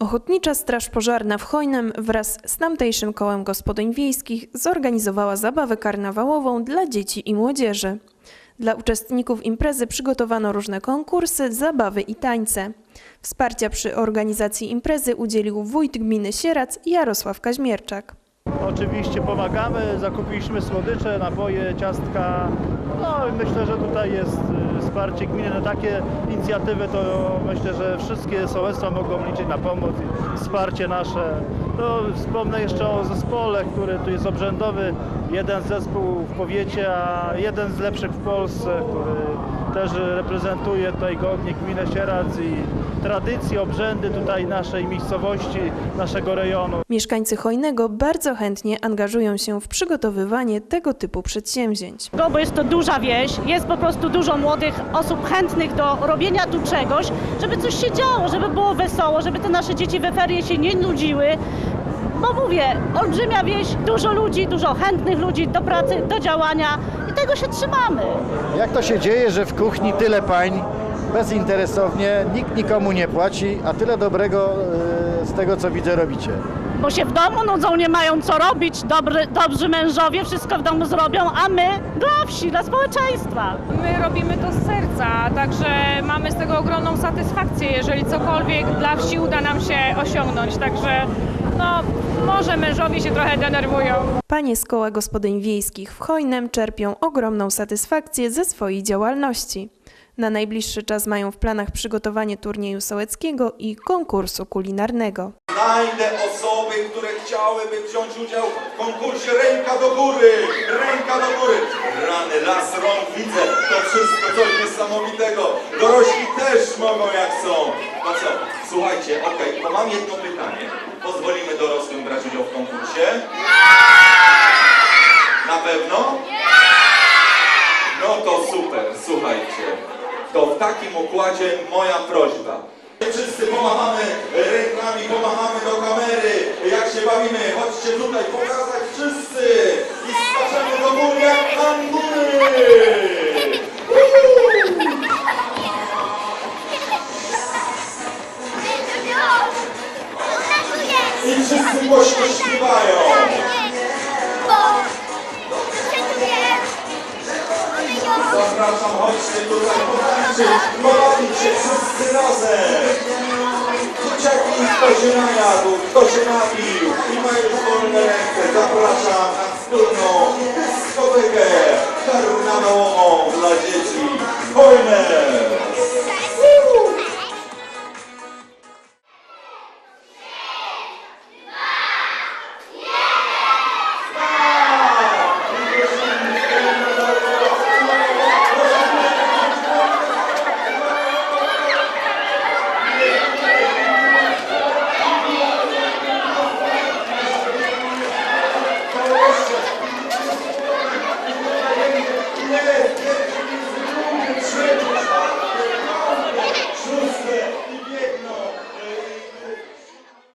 Ochotnicza Straż Pożarna w Chojnem wraz z tamtejszym kołem gospodyń wiejskich zorganizowała zabawę karnawałową dla dzieci i młodzieży. Dla uczestników imprezy przygotowano różne konkursy, zabawy i tańce. Wsparcia przy organizacji imprezy udzielił wójt gminy Sierac Jarosław Kaźmierczak. Oczywiście pomagamy, zakupiliśmy słodycze, napoje, ciastka. No i myślę, że tutaj jest y, wsparcie gminy na takie inicjatywy, to myślę, że wszystkie sołectwa mogą liczyć na pomoc i wsparcie nasze. To wspomnę jeszcze o zespole, który tu jest obrzędowy. Jeden zespół w powiecie, a jeden z lepszych w Polsce, który też reprezentuje tutaj godnie gminę Sierac i tradycje, obrzędy tutaj naszej miejscowości, naszego rejonu. Mieszkańcy Chojnego bardzo chętnie angażują się w przygotowywanie tego typu przedsięwzięć. No, bo jest to duża wieś, jest po prostu dużo młodych osób chętnych do robienia tu czegoś, żeby coś się działo, żeby było wesoło, żeby te nasze dzieci we ferie się nie nudziły. Bo mówię, olbrzymia wieś, dużo ludzi, dużo chętnych ludzi do pracy, do działania i tego się trzymamy. Jak to się dzieje, że w kuchni tyle pań, bezinteresownie, nikt nikomu nie płaci, a tyle dobrego e, z tego co widzę robicie? Bo się w domu nudzą, nie mają co robić, dobry, dobrzy mężowie wszystko w domu zrobią, a my dla wsi, dla społeczeństwa. My robimy to z serca, także mamy z tego ogromną satysfakcję, jeżeli cokolwiek dla wsi uda nam się osiągnąć. Także no, może mężowie się trochę denerwują. Panie z koła gospodyń wiejskich w Chojnem czerpią ogromną satysfakcję ze swojej działalności. Na najbliższy czas mają w planach przygotowanie turnieju sołeckiego i konkursu kulinarnego. Znajdę osoby, które chciałyby wziąć udział w konkursie Ręka do góry! Ręka do góry! Rany, las rąk widzę, to wszystko coś niesamowitego. Dorośli też mogą jak są. No co, słuchajcie, okej, to mam jedno pytanie. Pozwolimy dorosłym brać udział w konkursie? Na pewno? No to super, słuchajcie. To w takim układzie moja prośba. Wszyscy pomachamy rękami, pomachamy do kamery. Jak się bawimy, chodźcie tutaj I wszyscy głośno śpiewają. Zapraszam, chodźcie tutaj potańczyć, pobawić się wszyscy razem. Dzieciaki, kto się najadł, kto się napił i ma już wolne ręce, zapraszam na wspólną